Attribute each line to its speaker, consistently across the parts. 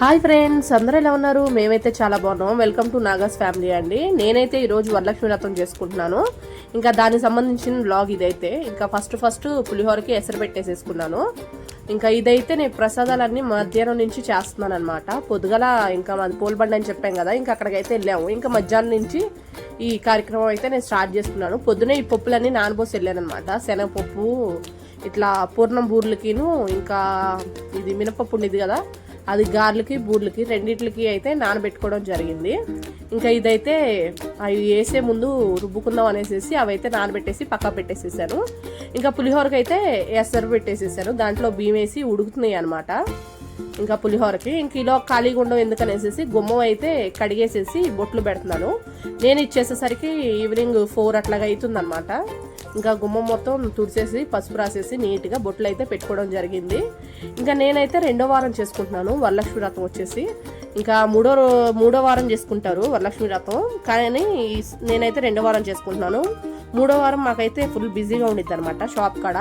Speaker 1: Hi friends అందరూ ఎలా ఉన్నారు? మేమైతే చాలా బాగున్నాం. వెల్కమ్ టు నాగాస్ ఫ్యామిలీ అండి. నేనైతే ఈరోజు వరలక్ష్మి వ్రతం చేసుకుంటున్నాను. ఇంకా దానికి సంబంధించిన బ్లాగ్ ఇదైతే. ఇంకా ఫస్ట్ ఫస్ట్ పులిహోరకి ఎసరు పెట్టేసేసుకున్నాను. ఇంకా ఇదైతే నేను ప్రసాదాలన్నీ మధ్యాహ్నం నుంచి చేస్తున్నాను అనమాట పొద్దుగల ఇంకా మాది పోల్బండి అని చెప్పాం కదా ఇంకా అక్కడికైతే వెళ్ళాము. ఇంకా మధ్యాహ్నం నుంచి ఈ కార్యక్రమం అయితే నేను స్టార్ట్ చేసుకున్నాను. పొద్దునే ఈ పప్పులన్నీ నానబోసి వెళ్ళాను అనమాట శనగపప్పు ఇట్లా పూర్ణం బూర్లకిను ఇంకా ఇది మినపప్పు ఉండేది కదా అది గార్లకి బూర్లకి రెండిట్లకి అయితే నానబెట్టుకోవడం జరిగింది. ఇంకా ఇదైతే అవి వేసే ముందు రుబ్బుకుందాం అనేసి అవైతే నానబెట్టేసి పక్క పెట్టేసేసాను. ఇంకా పులిహోరకి అయితే ఎసరు పెట్టేసేసాను దాంట్లో బియ్యం వేసి ఉడుకుతున్నాయి అనమాట ఇంకా పులిహోరకి. ఇంక ఇలా ఖాళీగా ఉండవు ఎందుకనేసేసి గుమ్మం అయితే కడిగేసేసి బొట్లు పెడుతున్నాను. నేను ఇచ్చేసేసరికి ఈవినింగ్ ఫోర్ అట్లాగా అవుతుందన్నమాట ఇంకా గుమ్మం మొత్తం తుడిచేసి పసుపు రాసేసి నీట్గా బొట్లు అయితే పెట్టుకోవడం జరిగింది. ఇంకా నేనైతే రెండో వారం చేసుకుంటున్నాను వరలక్ష్మి వ్రతం వచ్చేసి. ఇంకా మూడో మూడో వారం చేసుకుంటారు వరలక్ష్మి వ్రతం. కానీ నేనైతే రెండో వారం చేసుకుంటున్నాను. మూడో వారం మాకైతే ఫుల్ బిజీగా ఉండిద్ది అనమాట షాప్ కాడ.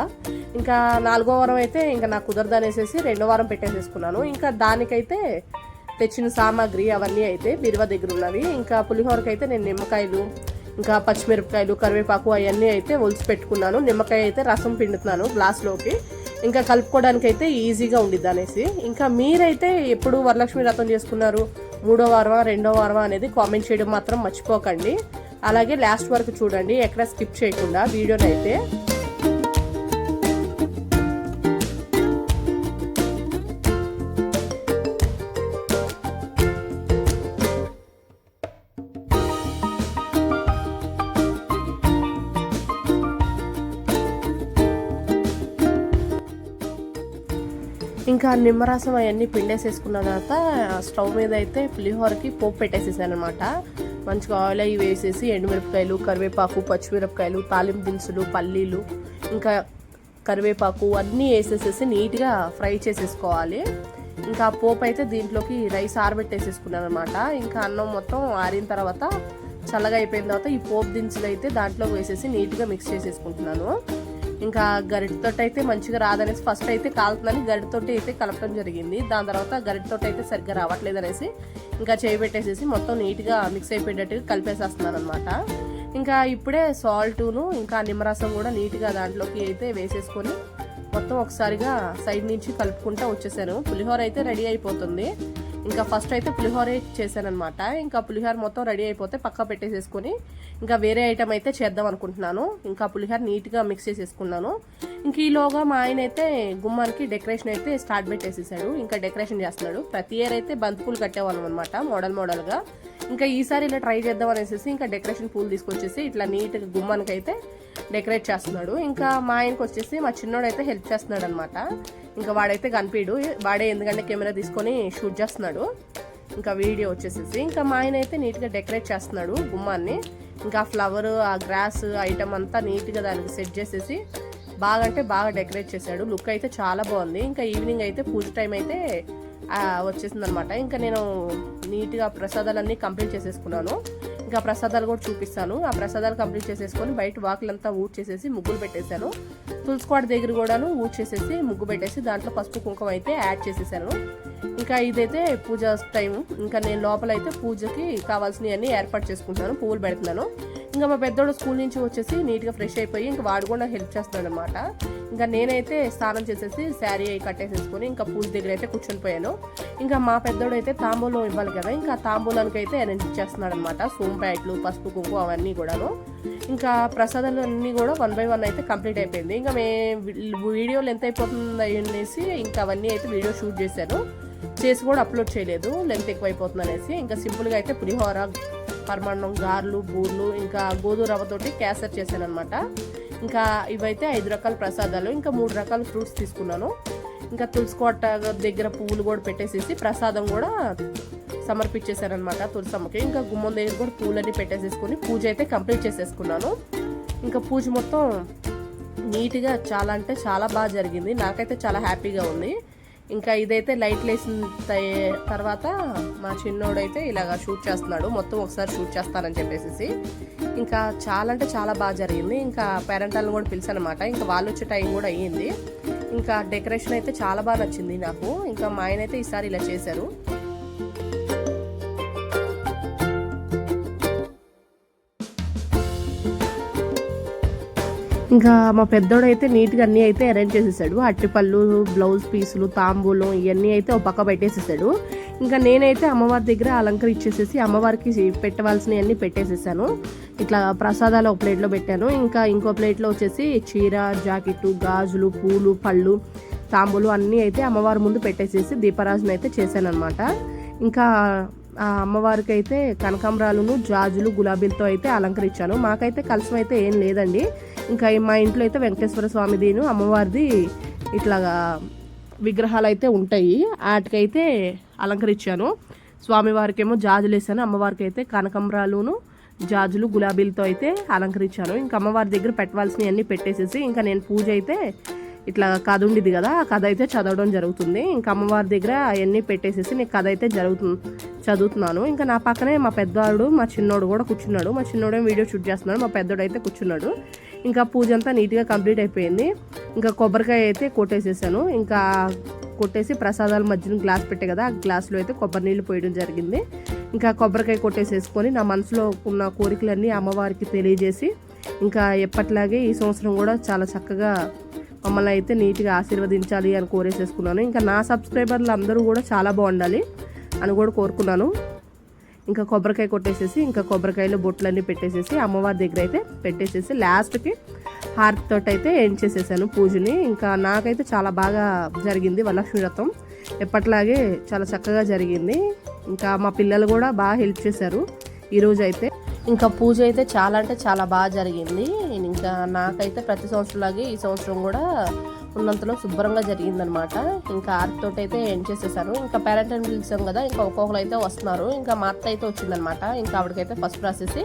Speaker 1: ఇంకా నాలుగో వారం అయితే ఇంకా నాకు కుదరదు అనేసి రెండో వారం పెట్టేసేసుకున్నాను. ఇంకా దానికైతే తెచ్చిన సామాగ్రి అవన్నీ అయితే బిరువ దగ్గర ఉన్నవి. ఇంకా పులిహోరకి అయితే నేను నిమ్మకాయలు ఇంకా పచ్చిమిరపకాయలు కరివేపాకు అవన్నీ అయితే ఒలిచి పెట్టుకున్నాను. నిమ్మకాయ అయితే రసం పిండుతున్నాను గ్లాస్లోకి. ఇంకా కలుపుకోవడానికి అయితే ఈజీగా ఉండిద్ది అనేసి. ఇంకా మీరైతే ఎప్పుడు వరలక్ష్మి వ్రతం చేసుకున్నారు? మూడో వారమా రెండో వారమా అనేది కామెంట్ చేయడం మాత్రం మర్చిపోకండి. అలాగే లాస్ట్ వరకు చూడండి ఎక్కడ స్కిప్ చేయకుండా వీడియోని ఇంకా నిమ్మరసం అవన్నీ పిండేసేసుకున్న తర్వాత స్టవ్ మీద అయితే పులిహోరకి పోపు పెట్టేసేసాను అనమాట మంచిగా ఆయిల్ అవి వేసేసి ఎండుమిరపకాయలు కరివేపాకు పచ్చిమిరపకాయలు తాలింపు దినుసులు పల్లీలు ఇంకా కరివేపాకు అన్నీ వేసేసేసి నీట్గా ఫ్రై చేసేసుకోవాలి. ఇంకా పోపు అయితే దీంట్లోకి రైస్ ఆరబెట్టేసేసుకున్నాను అనమాట ఇంకా అన్నం మొత్తం ఆరిన తర్వాత చల్లగా అయిపోయిన తర్వాత ఈ పోపు దినుసులు అయితే దాంట్లో వేసేసి నీట్గా మిక్స్ చేసేసుకుంటున్నాను. ఇంకా గరిటతో అయితే మంచిగా రాదనేసి ఫస్ట్ అయితే కాలుతుందని గరిటతోటి అయితే కలపడం జరిగింది. దాని తర్వాత గరిటతో అయితే సరిగ్గా రావట్లేదు అనేసి ఇంకా చేయి పెట్టేసేసి మొత్తం నీట్గా మిక్స్ అయిపోయేటట్టుగా కలిపేసేస్తున్నాను అనమాట ఇంకా ఇప్పుడే సాల్టును ఇంకా నిమ్మరసం కూడా నీట్గా దాంట్లోకి అయితే వేసేసుకొని మొత్తం ఒకసారిగా సైడ్ నుంచి కలుపుకుంటూ వచ్చేసాను. పులిహోర అయితే రెడీ అయిపోతుంది. ఇంకా ఫస్ట్ అయితే పులిహోర చేశాను అనమాట ఇంకా పులిహోర మొత్తం రెడీ అయిపోతే పక్క పెట్టేసేసుకొని ఇంకా వేరే ఐటమ్ అయితే చేద్దాం అనుకుంటున్నాను. ఇంకా పులిహోర నీట్గా మిక్స్ చేసేసుకున్నాను. ఇంక ఈలోగా మా ఆయన అయితే గుమ్మానికి డెకరేషన్ అయితే స్టార్ట్ పెట్టేసేసాడు. ఇంకా డెకరేషన్ చేస్తున్నాడు. ప్రతి ఇయర్ అయితే బంతిపూలు కట్టేవాళ్ళం అనమాట మోడల్ మోడల్గా ఇంకా ఈసారి ఇలా ట్రై చేద్దాం అనేసి ఇంకా డెకరేషన్ పూలు తీసుకొచ్చేసి ఇట్లా నీట్గా గుమ్మానికి అయితే డెకరేట్ చేస్తున్నాడు. ఇంకా మా ఆయనకు వచ్చేసి మా చిన్నోడు అయితే హెల్ప్ చేస్తున్నాడు అనమాట ఇంకా వాడైతే కనిపించడు వాడే ఎందుకంటే కెమెరా తీసుకొని షూట్ చేస్తున్నాడు. ఇంకా వీడియో వచ్చేసేసి ఇంకా మా ఆయన అయితే నీట్గా డెకరేట్ చేస్తున్నాడు గుమ్మాన్ని. ఇంకా ఫ్లవర్ ఆ గ్రాస్ ఐటమ్ అంతా నీట్గా దానికి సెట్ చేసేసి బాగా అంటే బాగా డెకరేట్ చేశాడు. లుక్ అయితే చాలా బాగుంది. ఇంకా ఈవినింగ్ అయితే పూజ టైం అయితే వచ్చేసింది అనమాట ఇంకా నేను నీట్గా ప్రసాదాలన్నీ కంప్లీట్ చేసేసుకున్నాను. ఇంకా ప్రసాదాలు కూడా చూపిస్తాను. ఆ ప్రసాదాలు కంప్లీట్ చేసేసుకొని బయట వాకులంతా ఊడ్ చేసేసి ముగ్గులు పెట్టేశాను. తులసికోట దగ్గర కూడాను ఊడ్ చేసేసి ముగ్గు పెట్టేసి దాంట్లో పసుపు కుంకుమ అయితే యాడ్ చేసేసాను. ఇంకా ఇదైతే పూజ టైం ఇంకా నేను లోపల అయితే పూజకి కావాల్సినవన్నీ ఏర్పాటు చేసుకుంటాను పువ్వులు పెడుతున్నాను. ఇంకా మా పెద్దోడు స్కూల్ నుంచి వచ్చేసి నీట్గా ఫ్రెష్ అయిపోయి ఇంకా వాడు కూడా హెల్ప్ చేస్తున్నాడు అనమాట ఇంకా నేనైతే స్నానం చేసేసి శారీ అయి కట్టేసేసుకొని ఇంకా పూజ దగ్గర అయితే కూర్చొని పోయాను. ఇంకా మా పెద్దోడు అయితే తాంబూలం ఇవ్వాలి కదా ఇంకా తాంబూలానికి అయితే అరేంజ్ చేస్తున్నాడు అనమాట సోమ్ ప్యాకెట్లు పసుపు కుంకు అవన్నీ కూడాను. ఇంకా ప్రసాదాలు అన్నీ కూడా వన్ బై వన్ అయితే కంప్లీట్ అయిపోయింది. ఇంకా మే వీడియోలు ఎంత అయిపోతుంది అనేసి ఇంకా అవన్నీ అయితే వీడియో షూట్ చేశాను. చేసి కూడా అప్లోడ్ చేయలేదు. లెంత్ ఎక్కువైపోతుంది అనేసి ఇంకా సింపుల్గా అయితే పులిహోర పరమాన్నం గారెలు బూర్లు ఇంకా గోధుమ రవ్వతోటి క్యాసర్ చేశాను అనమాట ఇంకా ఇవైతే ఐదు రకాల ప్రసాదాలు. ఇంకా మూడు రకాల ఫ్రూట్స్ తీసుకున్నాను. ఇంకా తులసికోట దగ్గర పువ్వులు కూడా పెట్టేసేసి ప్రసాదం కూడా సమర్పించేశారనమాట తులసమ్మకి. ఇంకా గుమ్మం దగ్గర కూడా పూలన్నీ పెట్టేసేసుకొని పూజ అయితే కంప్లీట్ చేసేసుకున్నాను. ఇంకా పూజ మొత్తం నీట్గా చాలా అంటే చాలా బాగా జరిగింది. నాకైతే చాలా హ్యాపీగా ఉంది. ఇంకా ఇదైతే లైట్ లేసిన తర్వాత మా చిన్నోడైతే ఇలాగ షూట్ చేస్తున్నాడు. మొత్తం ఒకసారి షూట్ చేస్తానని చెప్పేసి ఇంకా చాలా అంటే చాలా బాగా జరిగింది. ఇంకా పేరెంటాలను కూడా పిలిచానమాట. ఇంకా వాళ్ళు వచ్చే టైం కూడా అయ్యింది. ఇంకా డెకరేషన్ అయితే చాలా బాగా నచ్చింది నాకు. ఇంకా మా ఆయన అయితే ఈసారి ఇలా చేశారు. ఇంకా మా పెద్దోడు అయితే నీట్గా అన్నీ అయితే అరేంజ్ చేసేసాడు. అట్టిపళ్ళు బ్లౌజ్ పీసులు తాంబూలం ఇవన్నీ అయితే ఒక పక్క పెట్టేసేసాడు. ఇంకా నేనైతే అమ్మవారి దగ్గర అలంకరించేసేసి అమ్మవారికి పెట్టవలసినవన్నీ పెట్టేసేసాను. ఇట్లా ప్రసాదాలు ఒక ప్లేట్లో పెట్టాను. ఇంకా ఇంకో ప్లేట్లో వచ్చేసి చీర జాకెట్టు గాజులు పూలు పళ్ళు తాంబూలు అన్నీ అయితే అమ్మవారి ముందు పెట్టేసేసి దీపరాజును అయితే చేశాను అనమాట ఇంకా ఆ అమ్మవారికి అయితే కనకాంబరాలను జాజులు గులాబీలతో అయితే అలంకరించాను. మాకైతే కలసం అయితే ఏం లేదండి. ఇంకా మా ఇంట్లో అయితే వెంకటేశ్వర స్వామిదిను అమ్మవారిది ఇట్లాగా విగ్రహాలు అయితే ఉంటాయి. వాటికైతే అలంకరించాను. స్వామివారికి ఏమో జాజులు వేసాను అమ్మవారికి అయితే కనకాంబరాలును జాజులు గులాబీలతో అయితే అలంకరించాను. ఇంకా అమ్మవారి దగ్గర పెట్టవలసినవి అన్నీ పెట్టేసేసి ఇంకా నేను పూజ అయితే ఇట్లా కథ ఉండిది కదా ఆ కథ అయితే చదవడం జరుగుతుంది. ఇంకా అమ్మవారి దగ్గర అవన్నీ పెట్టేసేసి నేను కథ అయితే జరుగుతుంది చదువుతున్నాను. ఇంకా నా పక్కనే మా పెద్దవాడు మా చిన్నోడు కూడా కూర్చున్నాడు. మా చిన్నోడే వీడియో షూట్ చేస్తున్నాడు. మా పెద్దోడు అయితే కూర్చున్నాడు. ఇంకా పూజ అంతా నీట్గా కంప్లీట్ అయిపోయింది. ఇంకా కొబ్బరికాయ అయితే కొట్టేసేసాను. ఇంకా కొట్టేసి ప్రసాదాల మధ్యన గ్లాస్ పెట్టే కదా ఆ గ్లాస్లో అయితే కొబ్బరి నీళ్ళు పోయడం జరిగింది. ఇంకా కొబ్బరికాయ కొట్టేసేసుకొని నా మనసులో ఉన్న కోరికలన్నీ అమ్మవారికి తెలియజేసి ఇంకా ఎప్పట్లాగే ఈ సంవత్సరం కూడా చాలా చక్కగా మమ్మల్ని అయితే నీట్గా ఆశీర్వదించాలి అని కోరేసేసుకున్నాను. ఇంకా నా సబ్స్క్రైబర్లు అందరూ కూడా చాలా బాగుండాలి అని కూడా కోరుకున్నాను. ఇంకా కొబ్బరికాయ కొట్టేసేసి ఇంకా కొబ్బరికాయలో బొట్లన్నీ పెట్టేసేసి అమ్మవారి దగ్గర అయితే పెట్టేసేసి లాస్ట్కి హారతి అయితే ఎండ్ చేసేసాను పూజని. ఇంకా నాకైతే చాలా బాగా జరిగింది వరలక్ష్మి వ్రతం. ఎప్పట్లాగే చాలా చక్కగా జరిగింది. ఇంకా మా పిల్లలు కూడా బాగా హెల్ప్ చేశారు ఈరోజు అయితే ఇంకా పూజ అయితే చాలా అంటే చాలా బాగా జరిగింది. ఇంకా నాకైతే ప్రతి సంవత్సరంలాగే ఈ సంవత్సరం కూడా ఉన్నంతలో శుభ్రంగా జరిగిందనమాట. ఇంకా ఆర్తితోటి అయితే ఎండ్ చేసేసాను ఇంకా పేరెంట్ అని పిలిచాం కదా ఇంకా ఒక్కొక్కరు అయితే వస్తున్నారు. ఇంకా మా అత్త అయితే వచ్చిందనమాట. ఇంకా ఆవిడకైతే ఫస్ట్ రాసేసి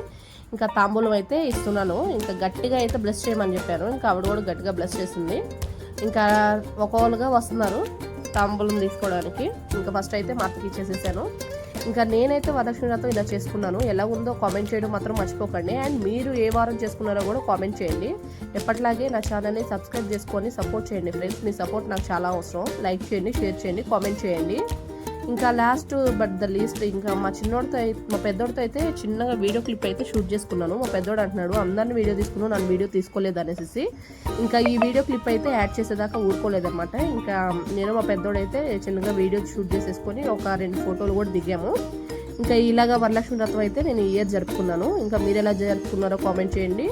Speaker 1: ఇంకా తాంబూలం అయితే ఇస్తున్నాను. ఇంకా గట్టిగా అయితే బ్లెస్ చేయమని చెప్పాను ఇంకా ఆవిడ కూడా గట్టిగా బ్లెస్ చేసింది. ఇంకా ఒక్కొక్కరుగా వస్తున్నారు తాంబూలం తీసుకోవడానికి. ఇంకా ఫస్ట్ అయితే మా అత్తకి ఇచ్చేసేసాను. ఇంకా నేనైతే వరలక్ష్మి వ్రతం ఇలా చేసుకున్నాను. ఎలా ఉందో కామెంట్ చేయడం మాత్రం మర్చిపోకండి. అండ్ మీరు ఏ వారం చేసుకున్నారో కూడా కామెంట్ చేయండి. ఎప్పట్లాగే నా ఛానల్ని సబ్స్క్రైబ్ చేసుకొని సపోర్ట్ చేయండి ఫ్రెండ్స్. మీ సపోర్ట్ నాకు చాలా అవసరం. లైక్ చేయండి షేర్ చేయండి కామెంట్ చేయండి. ఇంకా లాస్ట్ బట్ ద లీస్ట్ ఇంకా మా చిన్నోడితో మా పెద్దోడితో అయితే చిన్నగా వీడియో క్లిప్ అయితే షూట్ చేసుకున్నాను. మా పెద్దోడు అంటున్నాడు అందరిని వీడియో తీసుకున్నాను నన్ను వీడియో తీసుకోలేదు అనేసి ఇంకా ఈ వీడియో క్లిప్ అయితే యాడ్ చేసేదాకా ఊరుకోలేదన్నమాట. ఇంకా నేను మా పెద్దోడైతే చిన్నగా వీడియో షూట్ చేసేసుకొని ఒక రెండు ఫోటోలు కూడా దిగాము. ఇంకా ఇలాగ వరలక్ష్మి వ్రతం అయితే నేను ఇయర్ జరుపుకున్నాను. ఇంకా మీరు ఎలా జరుపుకున్నారో కామెంట్ చేయండి.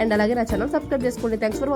Speaker 1: అండ్ అలాగే నా ఛానల్ సబ్స్క్రైబ్ చేసుకోండి. Thanks for